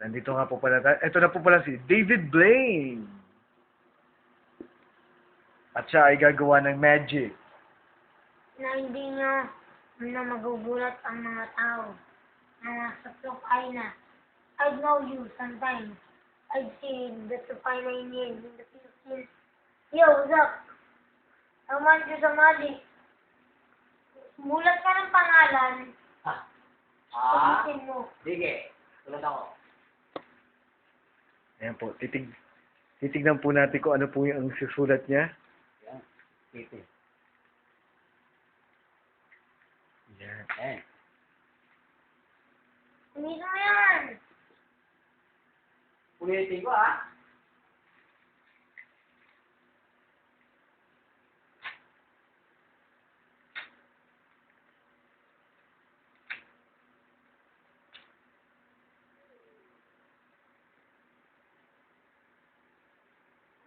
Nandito nga po pala tayo. Ito na po pala si David Blaine. At siya ay gagawa ng magic. na hindi niya na magugulat ang mga tao na nasa supply na. I know you sometimes. I've seen the supply na in here in the Philippines. Yo, what's up? Naman ko sa magic. Mulat ka ng pangalan, Ah. sabihin mo. Sige. Tulad ako. Ayan po, titig titignan po natin kung ano po yung ang susulat niya. Yan. Sige. Yan. Eh. Hindi mo yan. Ulitin ko ah.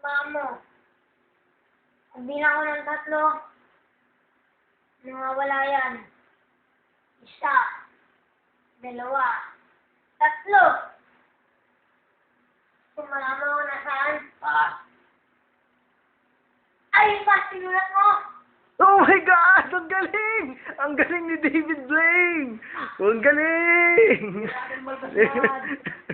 Mamo. Pag bilang ko ng tatlo, nawawala yan. Isa. Dalawa. Tatlo. Kung malaman ko na saan, Ah. ay, pa, sinulat mo. Oh my God! Ang galing! Ang galing ni David Blaine! Ang galing!